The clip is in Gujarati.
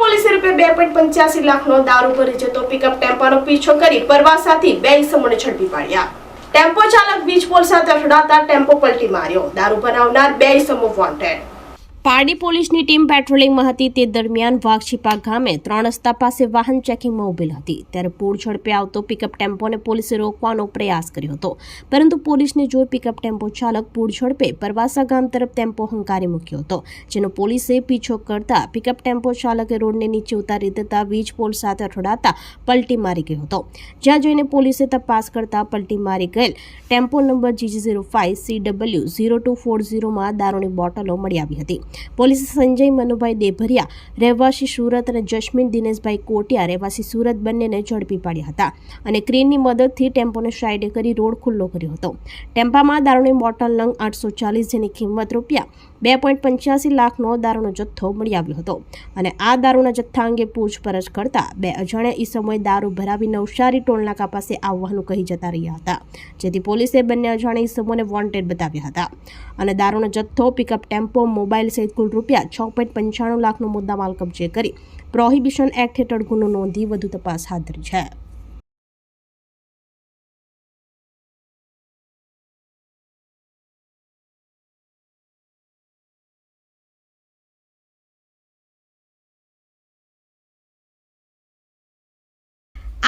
પોલીસે રૂપિયા બે પોઈન્ટ પંચ્યાસી લાખનો દારૂ ભરી જતો પિકઅપ ટેમ્પાનો પીછો કરી પરવાસાથી બે ઇસમોને ઝડપી પાડ્યા. ટેમ્પો ચાલક વીજ પોલ સાથે અથડાતા ટેમ્પો પલટી માર્યો. દારૂ બનાવનાર બે ઇસમો વોન્ટેડ પારડી પોલીસની ટીમ પેટ્રોલિંગમાં હતી. તે દરમિયાન વાઘછીપા ગામે ત્રણ રસ્તા પાસે વાહન ચેકિંગમાં ઉભેલ હતી. ત્યારે પૂર ઝડપે આવતો પિકઅપ ટેમ્પોને પોલીસે રોકવાનો પ્રયાસ કર્યો હતો. પરંતુ પોલીસને જોઈ પિકઅપ ટેમ્પો ચાલક પૂર ઝડપે પરવાસા ગામ તરફ ટેમ્પો હંકારી મૂક્યો હતો, જેનો પોલીસે પીછો કરતા પિકઅપ ટેમ્પો ચાલકે રોડને નીચે ઉતારી દેતા વીજ પોલ સાથે અથડાતા પલટી મારી ગયો હતો. જ્યાં જોઈને પોલીસે તપાસ કરતા પલટી મારી ગયેલ tempo number GG zero five C W zero two four ઝીરોમાં દારૂની બોટલો મળી આવી હતી. પોલીસે સંજય, મનુભાઈ દેભરિયા, રહેવાસી સુરત અને જસ્મીન દિનેશભાઈ કોટિયા, રહેવાસી સુરત બંનેને ઝડપી પાડ્યા હતા અને ક્રેનની મદદથી ટેમ્પોને સાઈડે કરી રોડ ખુલ્લો કર્યો હતો. ટેમ્પામાં દારૂની બોટલ નંગ આઠસો ચાલીસ જેની કિંમત રૂપિયા બે પોઈન્ટ પંચ્યાસી લાખનો દારૂનો જથ્થો મળી આવ્યો હતો અને આ દારૂના જથ્થા અંગે પૂછપરછ કરતા બે અજાણ્યા ઈસમોએ દારૂ ભરાવી નવસારી ટોલનાકા પાસે આવવાનું કહી જતા રહ્યા હતા, જેથી પોલીસે બંને અજાણ્યા ઈસમોને વોન્ટેડ બતાવ્યા હતા. અને દારૂનો જથ્થો, પિકઅપ ટેમ્પો, મોબાઈલ સહિત કુલ રૂપિયા છ પોઈન્ટ પંચાણું લાખનો મુદ્દામાલ કબજે કરી. પ્રોહિબિશન એક્ટ હેઠળ ગુનો નોંધી વધુ તપાસ હાથ ધરી છે.